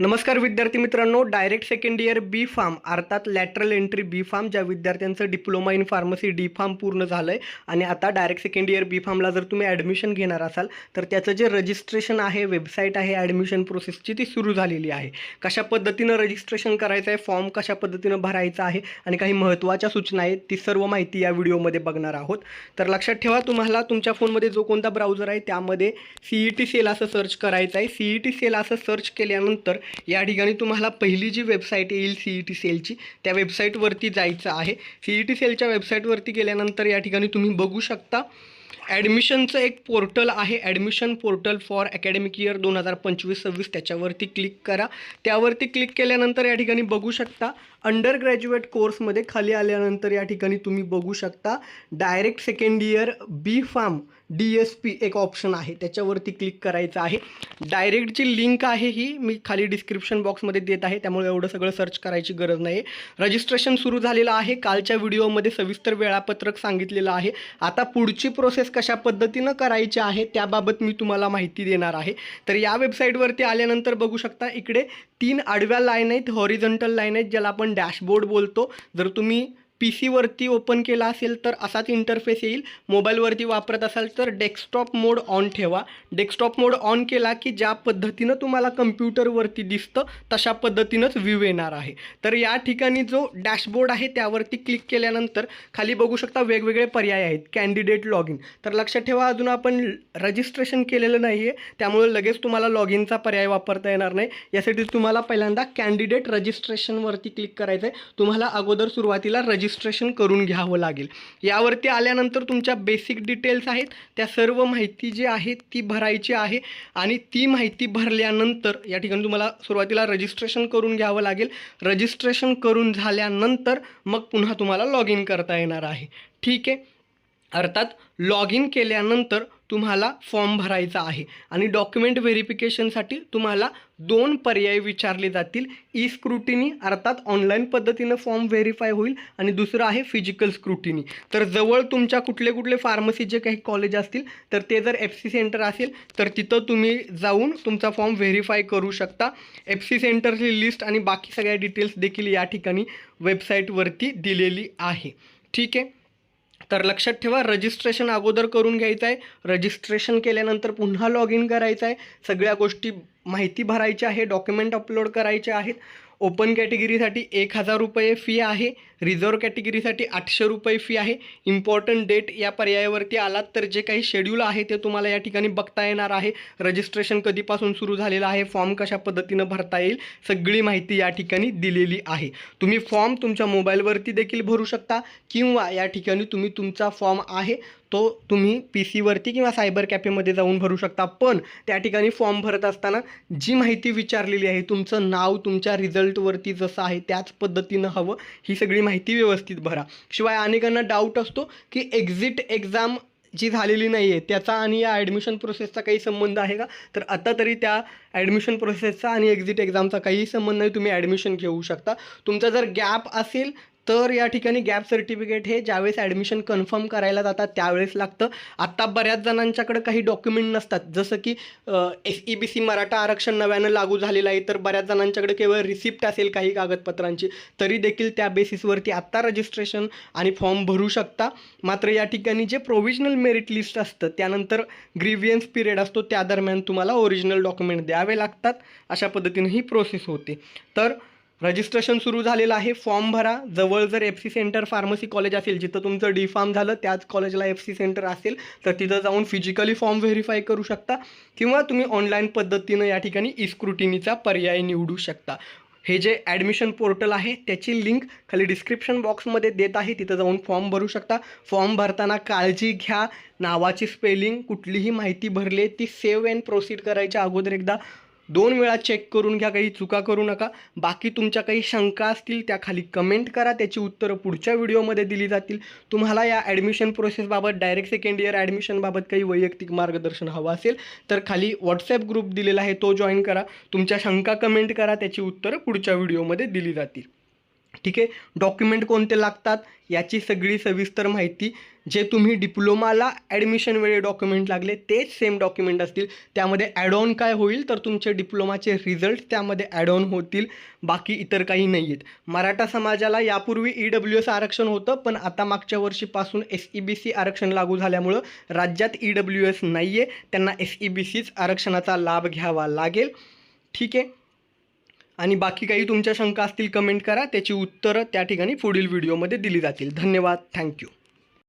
नमस्कार विद्यार्थी मित्रांनो direct second year B pharm अर्थात लॅटरल एंट्री बी फार्म ज्या विद्यार्थ्यांचं diploma in pharmacy D pharm पूर्ण झालं आहे आणि आता डायरेक्ट सेकंड इयर बी फार्मला जर तुम्ही ॲडमिशन घेणार असाल तर त्याचं जे रजिस्ट्रेशन आहे वेबसाईट आहे ॲडमिशन प्रोसेसची ती सुरू झालेली आहे. कशा पद्धतीनं रजिस्ट्रेशन करायचं आहे फॉर्म कशा पद्धतीनं भरायचा आहे आणि काही महत्त्वाच्या सूचना आहेत ती सर्व माहिती या व्हिडिओमध्ये बघणार आहोत. तर लक्षात ठेवा तुम्हाला तुमच्या फोनमध्ये जो कोणता ब्राउझर आहे त्यामध्ये सी ई टी सेल असं सर्च करायचं आहे सी ई टी सेल असं सर्च केल्यानंतर या ठिकाणी तुम्हाला पहिली जी वेबसाईट येईल सी ई टी सेलची त्या वेबसाईटवरती जायचं आहे. सी ई टी सेलच्या वेबसाईटवरती गेल्यानंतर या ठिकाणी तुम्ही बघू शकता ॲडमिशनचं एक पोर्टल आहे. Admission portal for academic year दोन हजार पंचवीस सव्वीस त्याच्यावरती क्लिक करा. त्यावरती क्लिक केल्यानंतर या ठिकाणी बघू शकता अंडर ग्रॅज्युएट कोर्समध्ये खाली आल्यानंतर या ठिकाणी तुम्ही बघू शकता direct second year B pharm D S P एक ऑप्शन आहे. त्याच्यावरती क्लिक करायचं आहे. डायरेक्ट जी लिंक आहे ही मी खाली डिस्क्रिप्शन बॉक्समध्ये देत आहे. त्यामुळे एवढं सगळं सर्च करायची गरज नाही रजिस्ट्रेशन सुरू झालेलं आहे. कालच्या व्हिडिओमध्ये सविस्तर वेळापत्रक सांगितलेलं आहे. आता पुढची प्रोसेस कशा पद्धतीनं करायची आहे त्याबाबत मी तुम्हाला माहिती देणार आहे. तर या वेबसाईटवरती आल्यानंतर बघू शकता इकडे तीन आडव्या लाईन आहेत हॉरिझंटल लाईन आहेत ज्याला आपण डॅशबोर्ड बोलतो. जर तुम्ही पी सीवरती ओपन केला असेल तर असाच इंटरफेस येईल. मोबाईलवरती वापरत असाल तर डेस्कटॉप मोड ऑन ठेवा. डेस्कटॉप मोड ऑन केला की ज्या पद्धतीनं तुम्हाला कम्प्युटरवरती दिसतं तशा पद्धतीनंच व्ह्यू येणार आहे. तर या ठिकाणी जो डॅशबोर्ड आहे त्यावरती क्लिक केल्यानंतर खाली बघू शकता वेगवेगळे पर्याय आहेत. कॅन्डिडेट लॉग इन तर लक्षात ठेवा अजून आपण रजिस्ट्रेशन केलेलं नाही आहे त्यामुळे लगेच तुम्हाला लॉग इनचा पर्याय वापरता येणार नाही. यासाठी तुम्हाला पहिल्यांदा कॅन्डिडेट रजिस्ट्रेशनवरती क्लिक करायचं आहे तुम्हाला अगोदर सुरुवातीला रजिस्ट्रेशन करून घ्यावं लागेल. यावरती आल्यानंतर तुमच्या बेसिक डिटेल्स आहेत त्या सर्व माहिती जी आहे ती भरायची आहे आणि ती माहिती भरल्यानंतर या ठिकाणी तुम्हाला सुरुवातीला रजिस्ट्रेशन करून घ्यावं लागेल. रजिस्ट्रेशन करून झाल्यानंतर मग पुन्हा तुम्हाला लॉग इन करता येणार आहे. ठीक आहे? अर्थात लॉग इन केल्यानंतर तुम्हाला फॉर्म भरायचा आहे. आणि डॉक्युमेंट व्हेरिफिकेशनसाठी तुम्हाला दोन पर्याय विचारले जातील. ई स्क्रुटिनी अर्थात ऑनलाईन पद्धतीनं फॉर्म व्हेरीफाय होईल. आणि दुसरं आहे फिजिकल स्क्रुटिनी तर जवळ तुमच्या कुठले कुठले फार्मसीचे काही कॉलेज असतील तर ते जर एफ सी सेंटर असेल तर तिथं तुम्ही जाऊन तुमचा फॉर्म व्हेरीफाय करू शकता. एफ सी सेंटरची लिस्ट आणि बाकी सगळ्या डिटेल्स देखील या ठिकाणी वेबसाईटवरती दिलेली आहे. ठीक आहे? तर लक्षात ठेवा रजिस्ट्रेशन अगोदर करून घ्यायचं आहे रजिस्ट्रेशन केल्यानंतर पुन्हा लॉग इन करायचं आहे सगळ्या गोष्टी माहिती भरायची आहे डॉक्युमेंट अपलोड करायचे आहेत. ओपन कॅटेगरीसाठी एक हजार रुपये फी आहे. रिझर्व कॅटेगरीसाठी आठशे रुपये फी आहे. इम्पॉर्टंट डेट या पर्यायावरती आलात तर जे काही शेड्यूल आहे ते तुम्हाला या ठिकाणी बघता येणार आहे. रजिस्ट्रेशन कधीपासून सुरू झालेलं आहे? फॉर्म कशा पद्धतीनं भरता येईल? सगळी माहिती या ठिकाणी दिलेली आहे. तुम्ही फॉर्म तुमच्या मोबाईलवरती देखील भरू शकता किंवा या ठिकाणी तुम्ही तुमचा फॉर्म आहे. तो तुम्ही पी सीवरती किंवा सायबर कॅफेमध्ये जाऊन भरू शकता. पण त्या ठिकाणी फॉर्म भरत असताना जी माहिती विचारलेली आहे तुमचं नाव तुमच्या रिझल्टवरती जसं आहे त्याच पद्धतीनं हवं. ही सगळी माहिती व्यवस्थित भरा. शिवाय अनेकांना डाऊट असतो की एक्झिट एक्झाम जी झालेली नाही आहे त्याचा आणि या ॲडमिशन प्रोसेसचा काही संबंध आहे का? तर आता तरी त्या ॲडमिशन प्रोसेसचा आणि एक्झिट एक्झामचा काहीही संबंध नाही. तुम्ही ॲडमिशन घेऊ शकता. तुमचा जर गॅप असेल तर या ठिकाणी गॅप सर्टिफिकेट हे ज्यावेळेस ॲडमिशन कन्फर्म करायला जातात त्यावेळेस लागतं. आत्ता बऱ्याच जणांच्याकडे काही डॉक्युमेंट नसतात. जसं की S E B C Maratha आरक्षण नव्यानं लागू झालेलं आहे तर बऱ्याच जणांच्याकडे केवळ रिसिप्ट असेल काही कागदपत्रांची तरी देखील त्या बेसिसवरती आत्ता रजिस्ट्रेशन आणि फॉर्म भरू शकता. मात्र या ठिकाणी जे प्रोव्हिजनल मेरिट लिस्ट असतं त्यानंतर ग्रीवियन्स पिरियड असतो त्या दरम्यान तुम्हाला ओरिजिनल डॉक्युमेंट द्यावे लागतात. अशा पद्धतीने ही प्रोसेस होते. तर रजिस्ट्रेशन सुरू झालेलं आहे. फॉर्म भरा. जवळ जर F C centre pharmacy college असेल जिथं तुमचं डी फार्म झालं त्याच कॉलेजला एफ सी सेंटर असेल तर तिथं जाऊन फिजिकली फॉर्म व्हेरीफाय करू शकता किंवा तुम्ही ऑनलाईन पद्धतीनं या ठिकाणी इस्क्रुटिनीचा पर्याय निवडू शकता. हे जे ॲडमिशन पोर्टल आहे त्याची लिंक खाली डिस्क्रिप्शन बॉक्समध्ये देत आहे. तिथं जाऊन फॉर्म भरू शकता. फॉर्म भरताना काळजी घ्या. नावाची स्पेलिंग कुठलीही माहिती भरली ती सेव्ह अँड प्रोसीड करायच्या अगोदर एकदा दोन वेळा चेक करून घ्या काही चुका करू नका. बाकी तुमच्या काही शंका असतील त्या खाली कमेंट करा. त्याची उत्तरं पुढच्या व्हिडिओमध्ये दिली जातील. तुम्हाला या ॲडमिशन प्रोसेसबाबत डायरेक्ट सेकंड इयर ॲडमिशनबाबत काही वैयक्तिक मार्गदर्शन हवं असेल तर खाली व्हॉट्सॲप ग्रुप दिलेला आहे तो जॉईन करा. तुमच्या शंका कमेंट करा त्याची उत्तरं पुढच्या व्हिडिओमध्ये दिली जातील. ठीक आहे? डॉक्युमेंट कोणते लागतात? याची सगळी सविस्तर माहिती जे तुम्ही डिप्लोमाला ॲडमिशन वेळी डॉक्युमेंट लागले तेच सेम डॉक्युमेंट असतील. त्यामध्ये ॲड ऑन काय होईल तर तुमचे डिप्लोमाचे रिझल्ट त्यामध्ये ॲड ऑन होतील. बाकी इतर काही नाही आहेत मराठा समाजाला यापूर्वी ई डब्ल्यू एस आरक्षण होतं पण आता मागच्या वर्षीपासून एस ई बी सी आरक्षण लागू झाल्यामुळं राज्यात ई डब्ल्यू एस नाही आहे त्यांना एस ई बी सीच आरक्षणाचा लाभ घ्यावा लागेल. ठीक आहे? आणि बाकी काही तुमच्या शंका असतील कमेंट करा. त्याची उत्तरं त्या ठिकाणी पुढील व्हिडिओमध्ये दिली जातील. धन्यवाद. थँक्यू